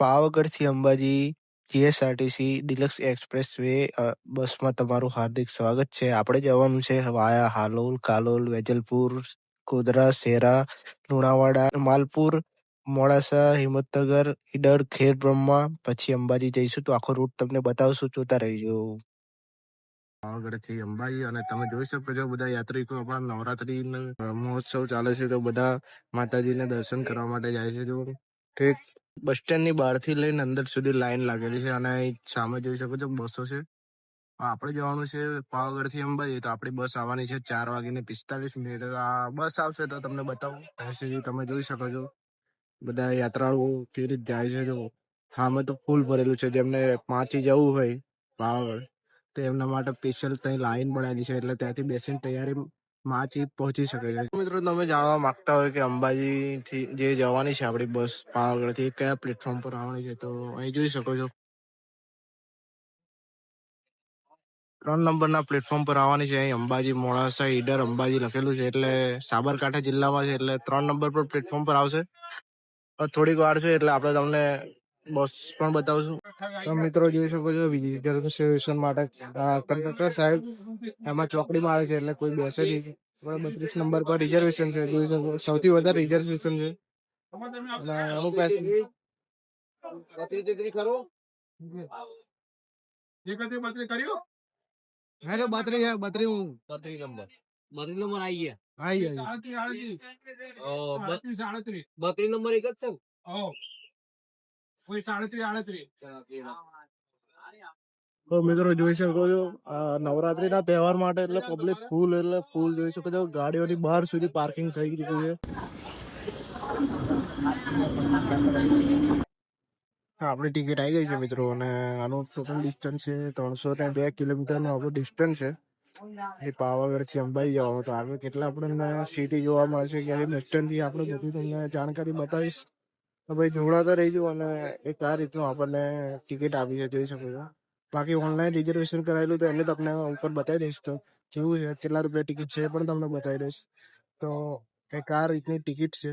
પાવાગઢથી Ambaji, GSRTC, deluxe express way બસમાં તમારું હાર્દિક સ્વાગત છે. આપણે જવાનું છે વાયા, હાલોલ, કાલોલ, વેજલપુર, ગોધરા શેરા લુણાવાડા, માલપુર, મોડાસા, હિંમતનગર, ઈડર, ખેર, બ્રહ્મા, પછી અંબાજી જઈશું તો આખો રૂટ તમને બતાવશું, જોતા રહીજો. પાવાગઢથી અંબાજી અને તમે જોઈ શકો છો બધા યાત્રિકો આપણા નવરાત્રી મહોત્સવ ચાલે છે તો બધા માતાજીને દર્શન કરવા માટે જાય છે તો બસ સ્ટેન્ડની બહારથી લઈને અંદર સુધી લાઈન લાગેલી છે અને સામે જોઈ શકો છો બસો છે. આપણે જવાનું છે પાવાગઢથી અંબાજી, તો આપણી બસ આવવાની છે ચાર વાગીને પિસ્તાલીસ મિનિટ. આ બસ આવશે તો તમને બતાવું. ત્યાં સુધી તમે જોઈ શકો છો બધા યાત્રાળુઓ કેવી રીતે જાય છે. જો સામે તો ફૂલ ભરેલું છે. જેમને પાંચી જવું હોય પાવાગઢ, તો એમના માટે સ્પેશિયલ ત્યાં લાઈન બનાવેલી છે. એટલે ત્યાંથી બેસીને તૈયારી માચી પહોંચી શકે છે. મિત્રો, તમે જાણવા માંગતા હોય કે અંબાજી થી જે જવાની છે આપણી બસ પાવાગઢથી કયા પ્લેટફોર્મ પર આવવાની છે, તો અહીં જોઈ શકો છો. ત્રણ નંબરના પ્લેટફોર્મ પર આવવાની છે. અહીં અંબાજી, મોડાસા, ઈડર અંબાજી લખેલું છે, એટલે સાબરકાંઠા જિલ્લામાં છે, એટલે ત્રણ નંબર પર પ્લેટફોર્મ પર આવશે. થોડીક વાર છે, એટલે આપણે તમને બસ પણ બતાવશું તો મિત્રો જોઈ શકો છો રિઝર્વેશન માટે કંડક્ટર સાહેબ એમાં ચોકડી મારે છે એટલે કોઈ બેસે નહીં. બત્રીસ નંબર પર રિઝર્વેશન છે જોઈ શકો સૌથી વધારે રિઝર્વેશન છે. અને અમુક પાસે અરે બત્રી છે બત્રી હું. બત્રીસ નંબર. બત્રીસ નંબર આવી ગયા. આવી ગયો. ઓ, બ- બત્રીસ નંબર એક જ છે? તો મિત્રો જોઈ શકો છો આ નવરાત્રીના તહેવાર માટે એટલે પબ્લિક ફૂલ એટલે ફૂલ જોઈ શકો છો ગાડીઓની બહાર સુધી પાર્કિંગ થઈ ગયું છે. હા, આપણી ટિકિટ આવી ગઈ છે મિત્રો અને આનું ટોટલ ડિસ્ટન્સ છે ત્રણસો ને બે કિલોમીટરનું આપણું ડિસ્ટન્સ છે. એ પાવાગઢથી અંબાઈ જવાનું. તો આગળ કેટલા આપણને સિટી જોવા મળશે ક્યારે બસ સ્ટેન્ડથી આપણે બધી તમને જાણકારી બતાવીશ. તો ભાઈ જોડાતા રહીજો અને એક આ રીતનું આપણને ટિકિટ આપી છે, જોઈ શકો છો. બાકી ઓનલાઈન રિઝર્વેશન કરાયેલું તો એટલે તમને ઉપર બતાવી દઈશ તો કેવું છે, કેટલા રૂપિયા ટિકિટ છે એ પણ તમને બતાવી દઈશ. તો કંઈક આ રીતની ટિકિટ છે.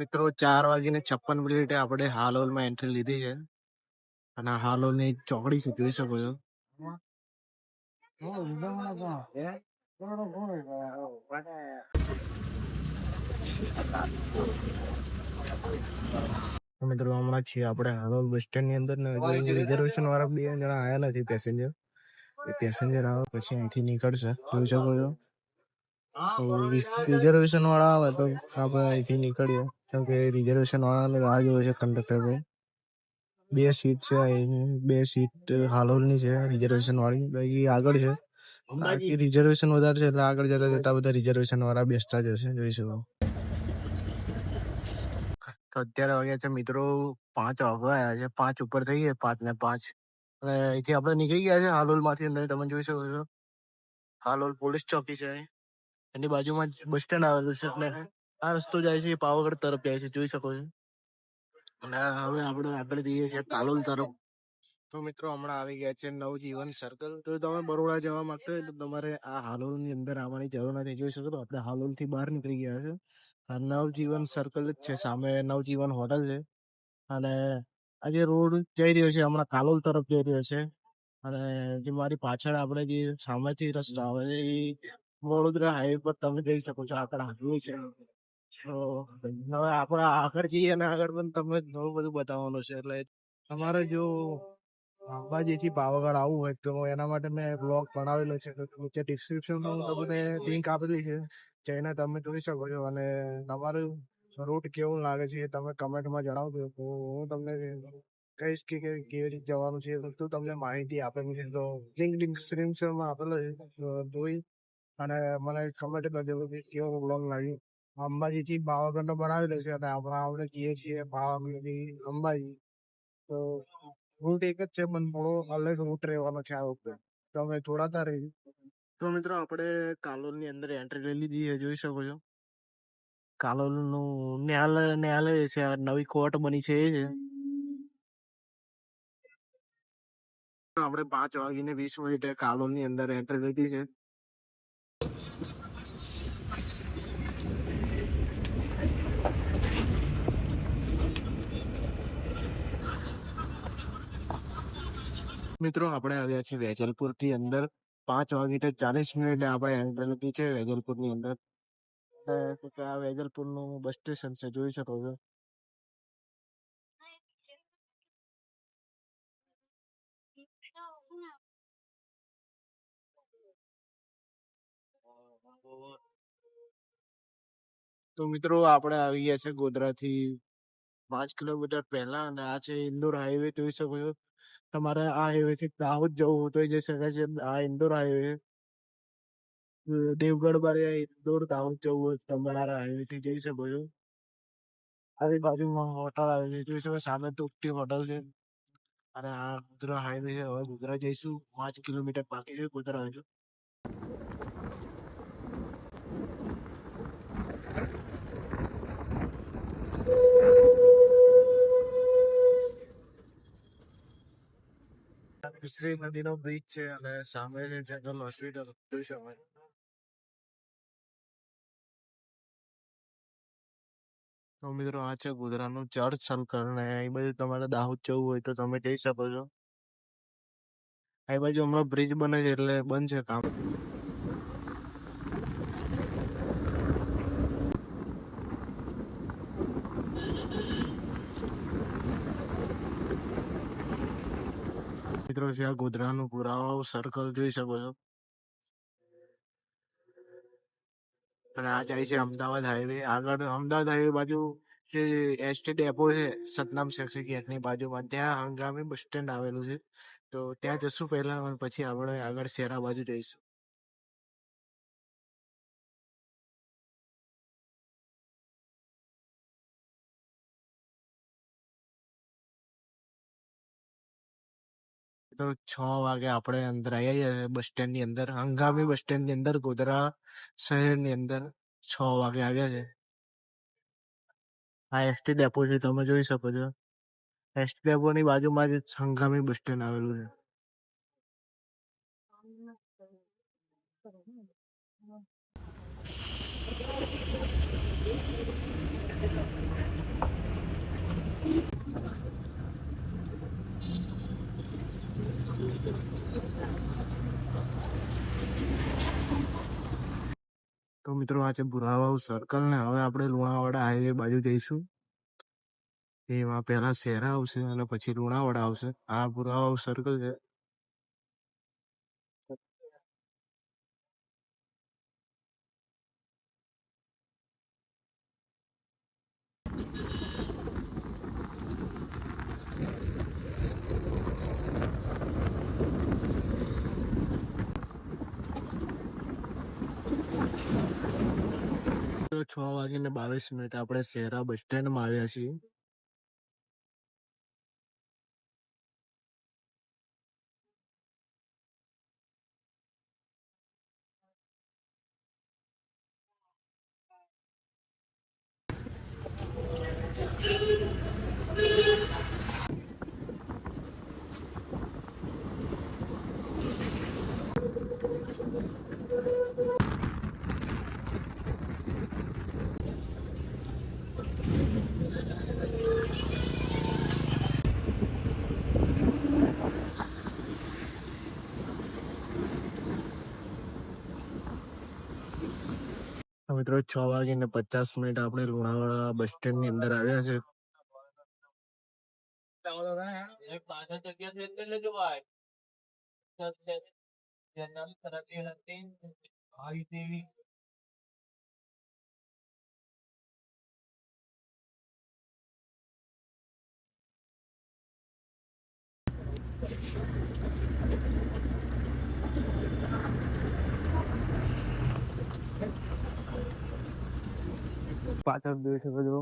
મિત્રો, ચાર વાગીને છપ્પન મિનિટે આપણે હાલોલમાં એન્ટ્રી લીધી છે. અને આ હાલોલની ચોકડી છે, જોઈ શકો છો. મિત્રો, હમણાં છીએ આપણે હાલોલ બસ સ્ટેન્ડની અંદર ને રિઝર્વેશન વાળા બે જણા આયા નથી પેસેન્જર એ પેસેન્જર આવે પછી અહીંથી નીકળશે, જોઈ શકો છો. રિઝર્વેશન વાળા આવે તો આપણે અહીંથી નીકળીએ. કેમ કે રિઝર્વેશન વાળાને રાહ જોવે છે કંડક્ટર બે સીટ છે બે સીટ હાલોલની છે રિઝર્વેશન વાળી. બાકી આગળ છે. બાકી રિઝર્વેશન વધારે છે એટલે આગળ જતા જતા બધા રિઝર્વેશન વાળા બેસતા જશે જોઈ શકો. તો અત્યારે વાગ્યા છે મિત્રો પાંચ વાગવા આવ્યા છે. પાંચ ઉપર થઈ ગયા પાંચ ને પાંચ. અને અહીંથી આપણે નીકળી ગયા છે હાલોલમાંથી અંદર તમે જોઈ શકો છો. હાલોલ પોલીસ ચોકી છે. એની બાજુમાં બસ સ્ટેન્ડ આવેલું છે એટલે આ રસ્તો જાય છે, પાવાગઢ તરફ જાય છે, જોઈ શકો છો. અને હવે આપણે આગળ જઈએ છીએ કાલોલ તરફ. તો મિત્રો હમણાં આવી ગયા છે નવજીવન સર્કલ તો તમે બરોડા જવા માંગતા હોય તો તમારે આ હાલોલની અંદર આવવાની જરૂર નથી. જોઈ શકો તો આપણે હાલોલથી બહાર નીકળી ગયા છે. નવજીવન સર્કલ જ છે, સામે નવજીવન હોટલ છે. અને આ જે રોડ જઈ રહ્યો છે, હમણાં કાલોલ તરફ જઈ રહ્યો છે. અને જે મારી પાછળ આપણે જે સામેથી રસ્તો આવે છે, એ વડોદરા હાઈવે પર તમે જઈ શકો છો આગળ હાલવું છે. હવે આપણે આગળ જઈએ અને આગળ પણ તમને ઘણું બધું બતાવવાનું છે. એટલે તમારે જો અંબાજીથી પાવાગઢ આવવું હોય તો એના માટે મેં બ્લોગ બનાવેલો છે. નીચે ડિસ્ક્રિપ્શનમાં હું તમને લિંક આપેલી છે. જઈને તમે જોઈ શકો છો અને તમારું રૂટ કેવું લાગે છે એ તમે કમેન્ટમાં જણાવજો. તો હું તમને કહીશ કે કેવી રીતે જવાનું છે તો તમને માહિતી આપેલી છે. તો લિંક ડિસ્ક્રિપ્શનમાં આપેલો છે. જોઈ અને મને કમેન્ટ કરજો કે કેવો બ્લોગ લાગ્યો. અંબાજીથી પાવાગઢનો બનાવેલો છે અને આપણે આપણે જઈએ છીએ પાવાગઢથી અંબાજી. તો રૂટ એક જ છે, પણ થોડો અલગ રૂટ રહેવાનો છે આ વખતે. તમે જોડાતા રહી. તો મિત્રો આપણે કાલોલની અંદર એન્ટ્રી લઈ લીધી જોઈ શકો છો. કાલોલનું ન્યાયાલય ન્યાયાલય છે, આ નવી કોર્ટ બની છે એ છે. આપણે પાંચ વાગીને વીસ મિનિટે કાલોલની અંદર એન્ટ્રી લીધી છે. મિત્રો, આપણે આવ્યા છીએ વેજલપુરથી અંદર. પાંચ વાગે ચાલીસ મિનિટે આપણે એન્ટ્રી લીધી છે વેજલપુરની અંદર આ વેજલપુરનું બસ સ્ટેશન છે, જોઈ શકો છો. તો મિત્રો, આપણે આવી ગયા છે ગોધરા થી પાંચ કિલોમીટર પહેલા અને આ છે ઇન્દોર હાઈવે જોઈ શકો છો. તમારે આ હાઈવે થી દાહોદ જવું તો જઈ શકાય છે. આ ઇન્દોર હાઈવે દેવગઢ બારે ઇન્દોર, દાહોદ જવું હોય તમારા તમારે હાઈવે થી જઈ શકો છો. આવી બાજુમાં હોટલ આવે છે. જોઈ શકો સામે તૂટતી હોટલ છે. અને આ ગોધરા હાઈવે છે. હવે ગોધરા જઈશું. પાંચ કિલોમીટર બાકી છે ગોધરા હજુ. શ્રી નદીનો બ્રિજ છે અને સામે છે જનરલ હોસ્પિટલ જોઈ શકો છો. તો મિત્રો આ છે ગોધરાનું ચર્ચ સર્કલ ને એ બાજુ તમારે દાહોદ જવું હોય તો તમે જઈ શકો છો આ બાજુ હમણાં બ્રિજ બને છે એટલે બંધ છે કામ મિત્રો છે, આ ગોધરાનું પુરાવાઓ સર્કલ જોઈ શકો છો. અને આ જાય છે અમદાવાદ હાઈવે આગળ અમદાવાદ હાઈવે બાજુ જે એસટી ડેપો છે, સતનામ શેક્ષી ગેટની બાજુમાં, ત્યાં હંગામી બસ સ્ટેન્ડ આવેલું છે. તો ત્યાં જશું પહેલા પછી આપણે આગળ શેરા બાજુ જઈશું. તો છ વાગે આપણે અંદર આવી ગયા બસ સ્ટેન્ડની અંદર હંગામી બસ સ્ટેન્ડની અંદર ગોધરા શહેરની અંદર છ વાગે આવ્યા છે. આ એસટી ડેપો છે તમે જોઈ શકો છો. એસટી ડેપો ની બાજુમાં જ હંગામી બસ સ્ટેન્ડ આવેલું છે. તો મિત્રો આ છે બુરાવાવ સર્કલ ને હવે આપણે લુણાવાડા હાઈવે બાજુ જઈશું. એમાં પહેલા શેરા આવશે અને પછી લુણાવાડા આવશે. આ બુરાવાવ સર્કલ છે. છ વાગીને બાવીસ મિનિટ આપણે શહેરા બસ સ્ટેન્ડમાં આવ્યા છીએ. છ વાગીને પચાસ મિનિટ આપણે લુણાવાડા બસ સ્ટેન્ડની અંદર આવ્યા છે. ભાઈ પાછળ જોઈ શકો છો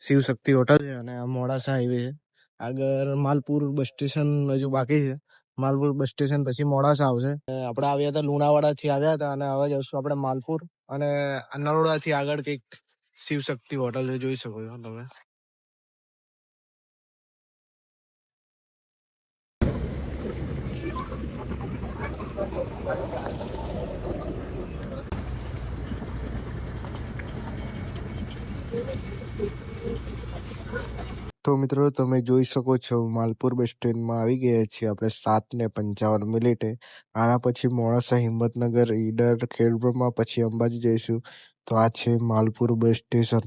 શિવ શક્તિ હોટલ છે અને આ મોડાસા હાઈવે છે. આગળ માલપુર બસ સ્ટેશન હજુ બાકી છે. માલપુર બસ સ્ટેશન પછી મોડાસા આવશે. આપણે આવ્યા હતા લુણાવાડા થી આવ્યા હતા અને હવે જઈશું આપણે માલપુર અને નરોડા થી આગળ કંઈક શિવશક્તિ હોટલ છે, જોઈ શકો છો તમે. તો મિત્રો તમે જોઈ શકો છો, માલપુર બસ સ્ટેન્ડમાં આવી ગયા છીએ આપણે સાત ને પંચાવન મિનિટે. આના પછી મોડાસા હિંમતનગર, ઈડર, ખેડબ્રહ્મા, પછી અંબાજી જઈશું. તો આ છે માલપુર બસ સ્ટેશન.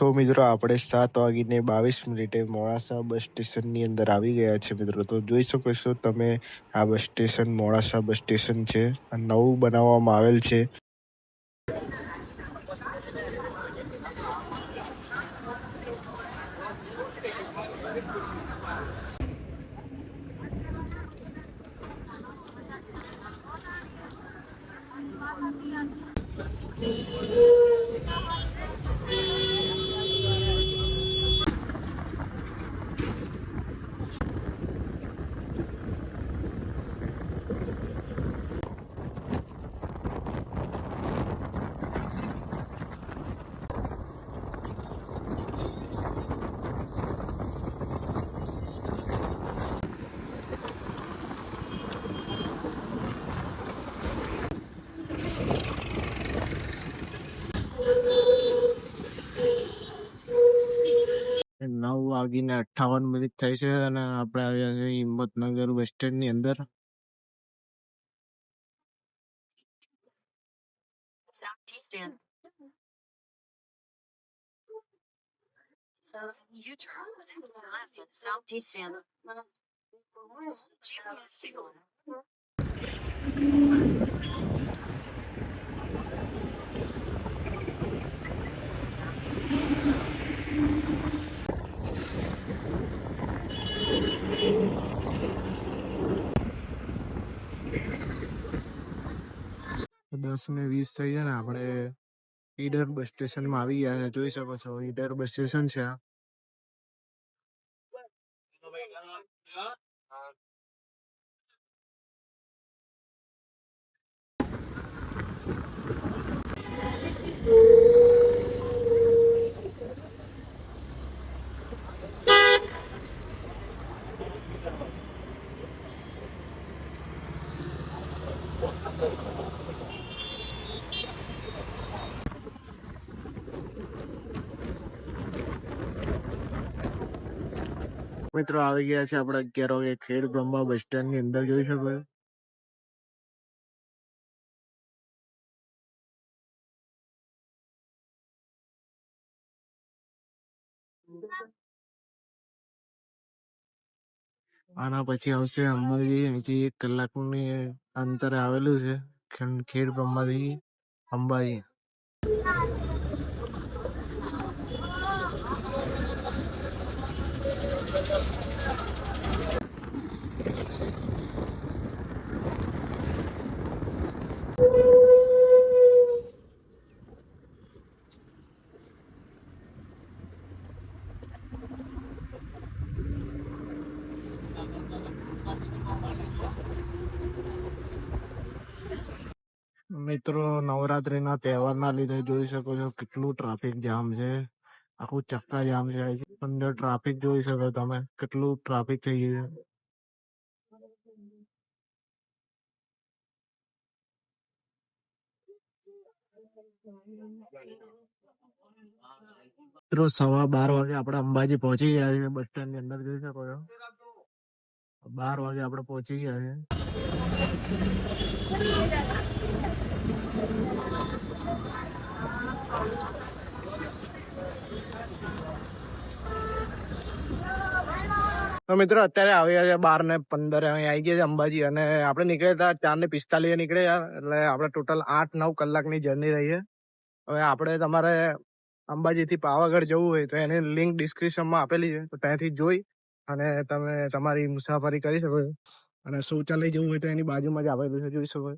તો મિત્રો આપણે સાત વાગીને બાવીસ મિનિટે મોડાસા બસ સ્ટેશનની અંદર આવી ગયા છે મિત્રો. તો જોઈ શકો છો તમે આ bus station Modasa bus station છે. નવું બનાવવામાં આવેલ છે. નવ વાગીને અઠ્ઠાવન મિનિટ થઈ છે અને આપણે આવ્યા છે હિંમતનગર બસ સ્ટેન્ડની અંદર Southeastern. U-turn and left at Southeastern. GPS signal. દસ ને વીસ થઈ છે ને, આપણે ઈડર બસ સ્ટેશનમાં આવી ગયા. જોઈ શકો છો, ઈડર બસ સ્ટેશન છે આ. મિત્રો આવી ગયા છે આપણે અગિયાર વાગે ખેડ બ્રહ્મા બસ સ્ટેન્ડની અંદર જોઈ શકો આના પછી આવશે અંબાજી. અહીંથી એક કલાકની અંતરે આવેલું છે. ખેડ બ્રહ્માથી અંબાજી. મિત્રો નવરાત્રીના તહેવારના લીધે જોઈ શકો છો કેટલું ટ્રાફિક જામ છે. આખું ચક્કા જામ છે. અંદર ટ્રાફિક જોઈ શકો તમે કેટલું ટ્રાફિક થઈ ગયું છે. મિત્રો, સવા બાર વાગે આપણે અંબાજી પહોંચી ગયા છે બસ સ્ટેન્ડની અંદર જોઈ શકો છો. બાર વાગે આપણે પહોંચી ગયા છે તો મિત્રો, અત્યારે આવ્યા છે બાર ને પંદર અહીં આવી ગયા છે અંબાજી અને આપણે નીકળ્યા હતા ચાર ને પિસ્તાલીસ નીકળ્યા એટલે આપણે ટોટલ આઠ, નવ કલાકની જર્ની રહી છે. હવે આપણે તમારે અંબાજીથી પાવાગઢ જવું હોય તો એની લિંક ડિસ્ક્રિપ્શનમાં આપેલી છે, તો ત્યાંથી જોઈ અને તમે તમારી મુસાફરી કરી શકો અને શૌચાલય જવું હોય તો એની બાજુમાં જ આવેલું છે, જોઈ શકો